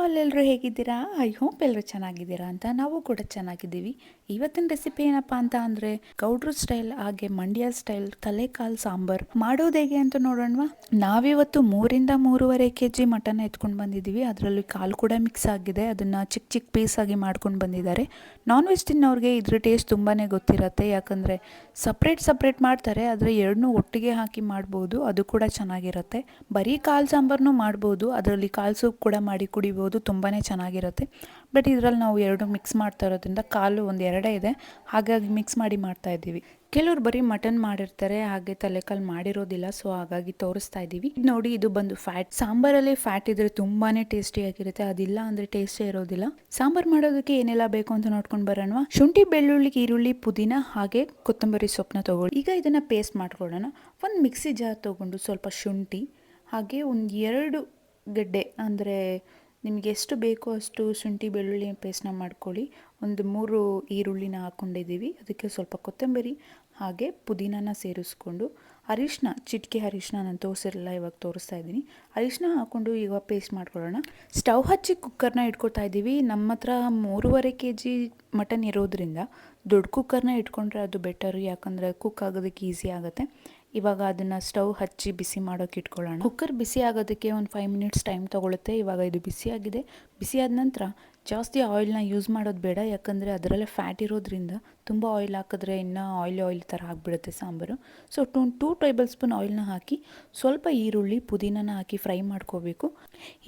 All ಎಲ್ಲರೂ ಹೇಗಿದ್ದೀರಾ? I hope ಎಲ್ಲರೂ ಚೆನ್ನಾಗಿದ್ದೀರಾ ಅಂತ ನಾವು ಕೂಡ ಚೆನ್ನಾಗಿದ್ದೀವಿ. ಇವತ್ತಿನ ರೆಸಿಪಿ ಏನಪ್ಪಾ ಅಂತ ಅಂದರೆ ಗೌಡ್ರು ಸ್ಟೈಲ್ ಹಾಗೆ ಮಂಡ್ಯ ಸ್ಟೈಲ್ ತಲೆಕಾಲು ಸಾಂಬಾರ್. ಮಾಡೋದು ಹೇಗೆ ಅಂತ ನೋಡೋಣವಾ? ನಾವಿವತ್ತು ಮೂರಿಂದ ಮೂರುವರೆ ಕೆ ಜಿ ಮಟನ್ ಎತ್ಕೊಂಡು ಬಂದಿದ್ದೀವಿ. ಅದರಲ್ಲಿ ಕಾಲು ಕೂಡ ಮಿಕ್ಸ್ ಆಗಿದೆ. ಅದನ್ನ ಚಿಕ್ಕ ಚಿಕ್ಕ ಪೀಸ್ ಆಗಿ ಮಾಡ್ಕೊಂಡು ಬಂದಿದ್ದಾರೆ. ನಾನ್ ವೆಜ್ ತಿನ್ನೋರಿಗೆ ಇದ್ರ ಟೇಸ್ಟ್ ತುಂಬಾನೇ ಗೊತ್ತಿರತ್ತೆ. ಯಾಕಂದ್ರೆ ಸಪ್ರೇಟ್ ಸಪ್ರೇಟ್ ಮಾಡ್ತಾರೆ. ಆದರೆ ಎರಡನ್ನೂ ಒಟ್ಟಿಗೆ ಹಾಕಿ ಮಾಡ್ಬೋದು. ಅದು ಕೂಡ ಚೆನ್ನಾಗಿರುತ್ತೆ. ಬರೀ ಕಾಲ್ ಸಾಂಬಾರ್ನು ಮಾಡ್ಬೋದು. ಅದರಲ್ಲಿ ಕಾಲ್ ಸೂಪ್ ಕೂಡ ಮಾಡಿ ಕುಡಿಬೋದು. ತುಂಬಾ ಚೆನ್ನಾಗಿರುತ್ತೆ. ಬಟ್ ಇದರಲ್ಲಿ ನಾವು ಎರಡು ಮಿಕ್ಸ್ ಮಾಡ್ತಾ ಇರೋದ್ರಿಂದ ಕಾಲು ಒಂದು ಎರಡೇ ಇದೆ. ಹಾಗಾಗಿ ಮಿಕ್ಸ್ ಮಾಡಿ ಮಾಡ್ತಾ ಇದ್ದೀವಿ. ಕೆಲವ್ರು ಬರೀ ಮಟನ್ ಮಾಡಿರ್ತಾರೆ, ಹಾಗೆ ತಲೆಕಾಲು ಮಾಡಿರೋದಿಲ್ಲ, ಸೊ ಹಾಗಾಗಿ ತೋರಿಸ್ತಾ ಇದ್ದೀವಿ. ಇದ್ ನೋಡಿ, ಇದು ಬಂದು ಫ್ಯಾಟ್ ಸಾಂಬಾರಲ್ಲಿ ಫ್ಯಾಟ್ ಇದ್ರೆ ತುಂಬಾನೇ ಟೇಸ್ಟಿಯಾಗಿರುತ್ತೆ ಅದಿಲ್ಲ ಅಂದ್ರೆ ಟೇಸ್ಟೇ ಇರೋದಿಲ್ಲ. ಸಾಂಬಾರ್ ಮಾಡೋದಕ್ಕೆ ಏನೆಲ್ಲ ಬೇಕು ಅಂತ ನೋಡ್ಕೊಂಡು ಬರೋಣ ಶುಂಠಿ, ಬೆಳ್ಳುಳ್ಳಿ, ಈರುಳ್ಳಿ, ಪುದೀನ, ಹಾಗೆ ಕೊತ್ತಂಬರಿ ಸೊಪ್ಪನ್ನ ತಗೊಳ್ಳಿ. ಈಗ ಇದನ್ನ ಪೇಸ್ಟ್ ಮಾಡ್ಕೊಳ್ಳೋಣ. ಒಂದು ಮಿಕ್ಸಿ ಜಾರ್ ತಗೊಂಡು ಸ್ವಲ್ಪ ಶುಂಠಿ, ಹಾಗೆ ಒಂದು ಎರಡು ಗಡ್ಡೆ, ಅಂದರೆ ನಿಮಗೆ ಎಷ್ಟು ಬೇಕೋ ಅಷ್ಟು ಶುಂಠಿ, ಬೆಳ್ಳುಳ್ಳಿ ಪೇಸ್ಟ್ನ ಮಾಡ್ಕೊಳ್ಳಿ. ಒಂದು ಮೂರು ಈರುಳ್ಳಿನ ಹಾಕ್ಕೊಂಡಿದ್ದೀವಿ ಅದಕ್ಕೆ ಸ್ವಲ್ಪ ಕೊತ್ತಂಬರಿ ಹಾಗೆ ಪುದೀನಾನ ಸೇರಿಸ್ಕೊಂಡು. ಅರಿಶಿನ ಚಿಟಿಕೆ ಅರಿಶಿನ ನಾನು ತೋರಿಸಿರಲ್ಲ, ಇವಾಗ ತೋರಿಸ್ತಾ ಇದ್ದೀನಿ. ಅರಿಶಿನ ಹಾಕ್ಕೊಂಡು ಈಗ ಪೇಸ್ಟ್ ಮಾಡ್ಕೊಳ್ಳೋಣ. ಸ್ಟವ್ ಹಚ್ಚಿ ಕುಕ್ಕರ್ನ ಇಟ್ಕೊಳ್ತಾ ಇದ್ದೀವಿ. ನಮ್ಮ ಹತ್ರ ಮೂರುವರೆ ಕೆ ಜಿ ಮಟನ್ ಇರೋದ್ರಿಂದ ದೊಡ್ಡ ಕುಕ್ಕರ್ನ ಇಟ್ಕೊಂಡ್ರೆ ಅದು ಬೆಟರು ಯಾಕಂದರೆ ಕುಕ್ ಆಗೋದಕ್ಕೆ ಈಸಿ ಆಗುತ್ತೆ. ಇವಾಗ ಅದನ್ನು ಸ್ಟವ್ ಹಚ್ಚಿ ಬಿಸಿ ಮಾಡೋಕೆ ಇಟ್ಕೊಳ್ಳೋಣ. ಕುಕ್ಕರ್ ಬಿಸಿ ಆಗೋದಕ್ಕೆ ಒಂದು ಫೈವ್ ಮಿನಿಟ್ಸ್ ಟೈಮ್ ತೊಗೊಳುತ್ತೆ. ಇವಾಗ ಇದು ಬಿಸಿಯಾಗಿದೆ. ಬಿಸಿಯಾದ ನಂತರ ಜಾಸ್ತಿ ಆಯಿಲ್ನ ಯೂಸ್ ಮಾಡೋದು ಬೇಡ. ಯಾಕಂದರೆ ಅದರಲ್ಲೇ ಫ್ಯಾಟ್ ಇರೋದ್ರಿಂದ ತುಂಬ ಆಯಿಲ್ ಹಾಕಿದ್ರೆ ಇನ್ನೂ ಆಯಿಲ್ ಆಯಿಲ್ ಥರ ಆಗಿಬಿಡುತ್ತೆ sambar. So two two tablespoon ಆಯಿಲ್ನ ಹಾಕಿ ಸ್ವಲ್ಪ ಈರುಳ್ಳಿ ಪುದೀನನ ಹಾಕಿ ಫ್ರೈ ಮಾಡ್ಕೋಬೇಕು.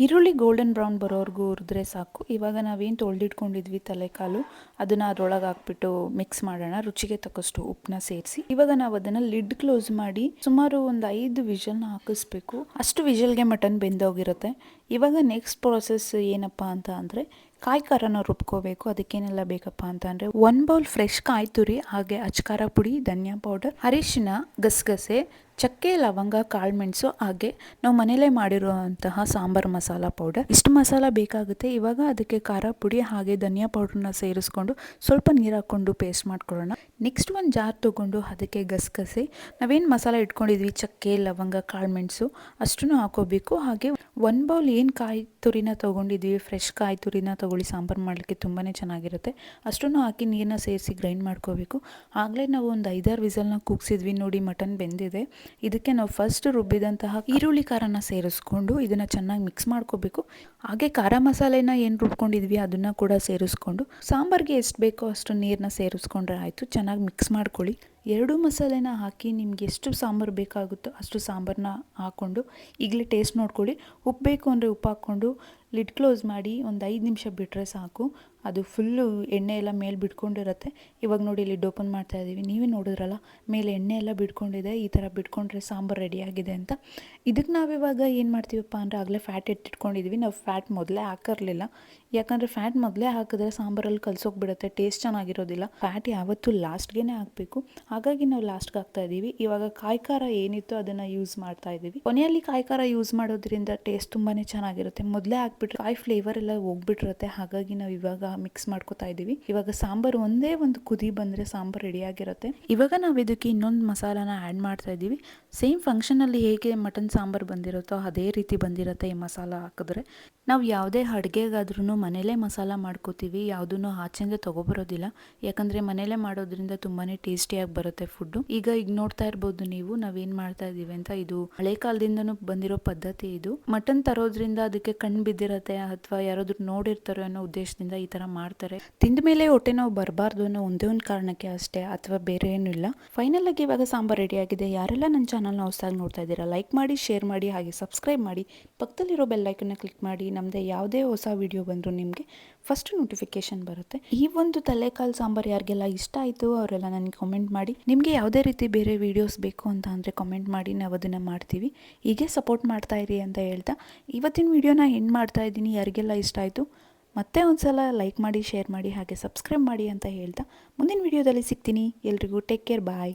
ಈರುಳ್ಳಿ ಗೋಲ್ಡನ್ ಬ್ರೌನ್ ಬರೋವರೆಗೂ ಹುರಿದ್ರೆ ಸಾಕು. ಇವಾಗ ನಾವೇನು ತೊಳೆದಿಟ್ಕೊಂಡಿದ್ವಿ ತಲೆಕಾಲು, ಅದನ್ನು ಅದರೊಳಗೆ ಹಾಕ್ಬಿಟ್ಟು ಮಿಕ್ಸ್ ಮಾಡೋಣ. ರುಚಿಗೆ ತಕ್ಕಷ್ಟು ಉಪ್ಪನ್ನ ಸೇರಿಸಿ. ಇವಾಗ ನಾವು ಅದನ್ನು ಲಿಡ್ ಕ್ಲೋಸ್ ಮಾಡಿ ಸುಮಾರು ಒಂದು ಐದು ವಿಷಲ್ನ ಹಾಕಿಸ್ಬೇಕು. ಅಷ್ಟು ವಿಷಲ್ಗೆ ಮಟನ್ ಬೆಂದೋಗಿರುತ್ತೆ. ಇವಾಗ ನೆಕ್ಸ್ಟ್ ಪ್ರೋಸೆಸ್ ಏನಪ್ಪ ಅಂತ ಅಂದರೆ ಕಾಯಿ ಖಾರನ ರುಬ್ಕೋಬೇಕು, ಅದಕ್ಕೇನೆಲ್ಲ ಬೇಕಪ್ಪ ಅಂತಂದರೆ ಒಂದು ಬೌಲ್ ಫ್ರೆಶ್ ಕಾಯಿ ತುರಿ ಹಾಗೆ ಅಚ್ಕಾರ ಪುಡಿ, ಧನಿಯಾ ಪೌಡರ್ ಅರಿಶಿನ ಗಸಗಸೆ ಚಕ್ಕೆ, ಲವಂಗ ಕಾಳುಮೆಣಸು ಹಾಗೆ ನಾವು ಮನೇಲೇ ಮಾಡಿರುವಂತಹ ಸಾಂಬಾರು ಮಸಾಲ ಪೌಡರ್ ಇಷ್ಟು ಮಸಾಲ ಬೇಕಾಗುತ್ತೆ. ಇವಾಗ ಅದಕ್ಕೆ ಖಾರ ಪುಡಿ ಹಾಗೆ ಧನಿಯಾ ಪೌಡ್ರನ್ನ ಸೇರಿಸ್ಕೊಂಡು ಸ್ವಲ್ಪ ನೀರು ಹಾಕ್ಕೊಂಡು ಪೇಸ್ಟ್ ಮಾಡ್ಕೊಳ್ಳೋಣ. ನೆಕ್ಸ್ಟ್ ಒಂದು ಜಾರ್ ತೊಗೊಂಡು ಅದಕ್ಕೆ ಗಸಗಸೆ. ನಾವೇನು ಮಸಾಲ ಇಟ್ಕೊಂಡಿದ್ವಿ? ಚಕ್ಕೆ, ಲವಂಗ ಕಾಳುಮೆಣಸು ಅಷ್ಟನ್ನು ಹಾಕೋಬೇಕು. ಹಾಗೆ ಒನ್ ಬೌಲ್ ಏನು ಕಾಯಿ ತುರಿನ ತೊಗೊಂಡಿದ್ವಿ? ಫ್ರೆಶ್ ಕಾಯಿ ತುರಿನ ತೊಗೊಳ್ಳಿ. ಸಾಂಬಾರು ಮಾಡಲಿಕ್ಕೆ ತುಂಬಾ ಚೆನ್ನಾಗಿರುತ್ತೆ. ಅಷ್ಟನ್ನು ಹಾಕಿ ನೀರನ್ನ ಸೇರಿಸಿ ಗ್ರೈಂಡ್ ಮಾಡ್ಕೋಬೇಕು. ಆಗಲೇ ನಾವು ಒಂದು ಐದಾರು ವಿಸಲ್ನ ಕೂಗ್ಸಿದ್ವಿ. ನೋಡಿ ಮಟನ್ ಬೆಂದಿದೆ. ಇದಕ್ಕೆ ನಾವು ಫಸ್ಟ್ ರುಬ್ಬಿದಂತಹ ಈರುಳ್ಳಿ ಖಾರನ ಸೇರಿಸ್ಕೊಂಡು ಇದನ್ನು ಚೆನ್ನಾಗಿ ಮಿಕ್ಸ್ ಮಾಡ್ಕೋಬೇಕು. ಹಾಗೆ ಖಾರ ಮಸಾಲೆನ ಏನು ರುಬ್ಕೊಂಡಿದ್ವಿ ಅದನ್ನು ಕೂಡ ಸೇರಿಸ್ಕೊಂಡು, ಸಾಂಬಾರ್ಗೆ ಎಷ್ಟು ಬೇಕೋ ಅಷ್ಟು ನೀರನ್ನ ಸೇರಿಸ್ಕೊಂಡ್ರೆ ಆಯಿತು, ಚೆನ್ನಾಗಿ ಮಿಕ್ಸ್ ಮಾಡ್ಕೊಳ್ಳಿ. ಎರಡು ಮಸಾಲೆನ ಹಾಕಿ ನಿಮ್ಗೆ ಎಷ್ಟು ಸಾಂಬಾರು ಬೇಕಾಗುತ್ತೋ ಅಷ್ಟು ಸಾಂಬಾರನ್ನ ಹಾಕ್ಕೊಂಡು ಈಗಲೇ ಟೇಸ್ಟ್ ನೋಡ್ಕೊಳ್ಳಿ. ಉಪ್ಪು ಬೇಕು ಅಂದರೆ ಉಪ್ಪು ಹಾಕ್ಕೊಂಡು ಲಿಡ್ ಕ್ಲೋಸ್ ಮಾಡಿ ಒಂದು ಐದು ನಿಮಿಷ ಬಿಟ್ಟರೆ ಸಾಕು. ಅದು ಫುಲ್ಲು ಎಣ್ಣೆ ಎಲ್ಲ ಮೇಲೆ ಬಿಟ್ಕೊಂಡಿರುತ್ತೆ. ಇವಾಗ ನೋಡಿ ಲಿಡ್ ಓಪನ್ ಮಾಡ್ತಾ ಇದ್ದೀವಿ. ನೀವೇ ನೋಡಿದ್ರಲ್ಲ, ಮೇಲೆ ಎಣ್ಣೆ ಎಲ್ಲ ಬಿಟ್ಕೊಂಡಿದೆ. ಈ ಥರ ಬಿಟ್ಕೊಂಡ್ರೆ ಸಾಂಬಾರು ರೆಡಿಯಾಗಿದೆ ಅಂತ. ಇದಕ್ಕೆ ನಾವಿವಾಗ ಏನು ಮಾಡ್ತೀವಪ್ಪ ಅಂದರೆ ಆಗಲೇ ಫ್ಯಾಟ್ ಎತ್ತಿಟ್ಕೊಂಡಿದ್ವಿ. ನಾವು ಫ್ಯಾಟ್ ಮೊದಲೇ ಹಾಕಿರಲಿಲ್ಲ. ಯಾಕಂದರೆ ಫ್ಯಾಟ್ ಮೊದಲೇ ಹಾಕಿದ್ರೆ ಸಾಂಬಾರಲ್ಲಿ ಕಲ್ಸೋಗ್ಬಿಡುತ್ತೆ. ಟೇಸ್ಟ್ ಚೆನ್ನಾಗಿರೋದಿಲ್ಲ. ಫ್ಯಾಟ್ ಯಾವತ್ತೂ ಲಾಸ್ಟ್ಗೆ ಹಾಕಬೇಕು. ಹಾಗಾಗಿ ನಾವು ಲಾಸ್ಟ್ಗೆ ಹಾಕ್ತಾ ಇದ್ದೀವಿ. ಇವಾಗ ಕಾಯಿ ಖಾರ ಏನಿತ್ತು ಅದನ್ನು ಯೂಸ್ ಮಾಡ್ತಾ ಇದ್ದೀವಿ. ಕೊನೆಯಲ್ಲಿ ಕಾಯಿ ಖಾರ ಯೂಸ್ ಮಾಡೋದ್ರಿಂದ ಟೇಸ್ಟ್ ತುಂಬಾ ಚೆನ್ನಾಗಿರುತ್ತೆ. ಮೊದಲೇ ಹಾಕ್ಬಿಟ್ರೆ ಕಾಯಿ ಫ್ಲೇವರ್ ಎಲ್ಲ ಹೋಗ್ಬಿಟ್ಟಿರುತ್ತೆ. ಹಾಗಾಗಿ ನಾವು ಇವಾಗ ಮಿಕ್ಸ್ ಮಾಡ್ಕೊತಾ ಇದ್ದೀವಿ. ಇವಾಗ ಸಾಂಬಾರು ಒಂದೇ ಒಂದು ಕುದಿ ಬಂದರೆ ಸಾಂಬಾರು ರೆಡಿಯಾಗಿರುತ್ತೆ ಇವಾಗ ನಾವು ಇದಕ್ಕೆ ಇನ್ನೊಂದು ಮಸಾಲಾನ ಆ್ಯಡ್ ಮಾಡ್ತಾ ಇದ್ದೀವಿ. ಸೇಮ್ ಫಂಕ್ಷನಲ್ಲಿ ಹೇಗೆ ಮಟನ್ ಸಾಂಬಾರು ಬಂದಿರುತ್ತೋ ಅದೇ ರೀತಿ ಬಂದಿರುತ್ತೆ ಈ ಮಸಾಲ ಹಾಕಿದ್ರೆ. ನಾವು ಯಾವುದೇ ಅಡುಗೆಗಾದ್ರೂ ಮನೇಲೇ ಮಸಾಲ ಮಾಡ್ಕೋತೀವಿ. ಯಾವುದನ್ನು ಆಚೆಯಿಂದ ತೊಗೊಬರೋದಿಲ್ಲ. ಯಾಕಂದರೆ ಮನೇಲೇ ಮಾಡೋದ್ರಿಂದ ತುಂಬಾ ಟೇಸ್ಟಿಯಾಗಿ ಬರುತ್ತೆ. ಫುಡ್ಡು ಈಗ ಈಗ ನೋಡ್ತಾ ಇರ್ಬೋದು ನೀವು, ನಾವೇನ್ ಮಾಡ್ತಾ ಇದ್ದೀವಿ ಅಂತ ಇದು ಹಳೆ ಕಾಲದಿಂದನೂ ಬಂದಿರೋ ಪದ್ಧತಿ ಇದು. ಮಟನ್ ತರೋದ್ರಿಂದ ಅದಕ್ಕೆ ಕಣ್ಣು ಬಿದ್ದಿರತ್ತೆ ಅಥವಾ ಯಾರಾದ್ರೂ ನೋಡಿರ್ತಾರೋ ಅನ್ನೋ ಉದ್ದೇಶದಿಂದ ಈ ತರ ಮಾಡ್ತಾರೆ. ತಿಂದ ಮೇಲೆ ಹೊಟ್ಟೆ ನಾವು ಬರಬಾರ್ದು ಅನ್ನೋ ಒಂದೇ ಒಂದು ಕಾರಣಕ್ಕೆ ಅಷ್ಟೇ, ಅಥವಾ ಬೇರೆ ಏನೂ ಇಲ್ಲ. ಫೈನಲ್ ಆಗಿ ಇವಾಗ ಸಾಂಬಾರ್ ರೆಡಿ ಆಗಿದೆ. ಯಾರೆಲ್ಲ ನನ್ನ ಚಾನಲ್ನ ಹೊಸದಾಗಿ ನೋಡ್ತಾ ಇದ್ದೀರಾ ಲೈಕ್ ಮಾಡಿ ಶೇರ್ ಮಾಡಿ, ಹಾಗೆ ಸಬ್ಸ್ಕ್ರೈಬ್ ಮಾಡಿ. ಪಕ್ಕದಲ್ಲಿರೋ ಬೆಲ್ ಐಕನ್ನ ಕ್ಲಿಕ್ ಮಾಡಿ. ನಮ್ದೆ ಯಾವುದೇ ಹೊಸ ವಿಡಿಯೋ ಬಂದರೂ ನಿಮಗೆ ಫಸ್ಟ್ ನೋಟಿಫಿಕೇಶನ್ ಬರುತ್ತೆ. ಈ ಒಂದು ತಲೆಕಾಲು ಸಾಂಬಾರ್ ಯಾರಿಗೆಲ್ಲ ಇಷ್ಟ ಆಯಿತು, ಅವರೆಲ್ಲ ನನಗೆ ಕಾಮೆಂಟ್ ಮಾಡಿ. ನಿಮಗೆ ಯಾವುದೇ ರೀತಿ ಬೇರೆ ವೀಡಿಯೋಸ್ ಬೇಕು ಅಂತ ಅಂದರೆ ಕಾಮೆಂಟ್ ಮಾಡಿ, ನಾವು ಅದನ್ನು ಮಾಡ್ತೀವಿ. ಹೀಗೆ ಸಪೋರ್ಟ್ ಮಾಡ್ತಾ ಇರಿ ಅಂತ ಹೇಳ್ತಾ, ಇವತ್ತಿನ ವೀಡಿಯೋನ ಹೆಣ್ಣು ಮಾಡ್ತಾ ಇದ್ದೀನಿ. ಯಾರಿಗೆಲ್ಲ ಇಷ್ಟ ಆಯಿತು, ಮತ್ತೆ ಒಂದು ಸಲ ಲೈಕ್ ಮಾಡಿ ಶೇರ್ ಮಾಡಿ, ಹಾಗೆ ಸಬ್ಸ್ಕ್ರೈಬ್ ಮಾಡಿ ಅಂತ ಹೇಳ್ತಾ, ಮುಂದಿನ ವೀಡಿಯೋದಲ್ಲಿ ಸಿಗ್ತೀನಿ. ಎಲ್ರಿಗೂ ಟೇಕ್ ಕೇರ್ ಬಾಯ್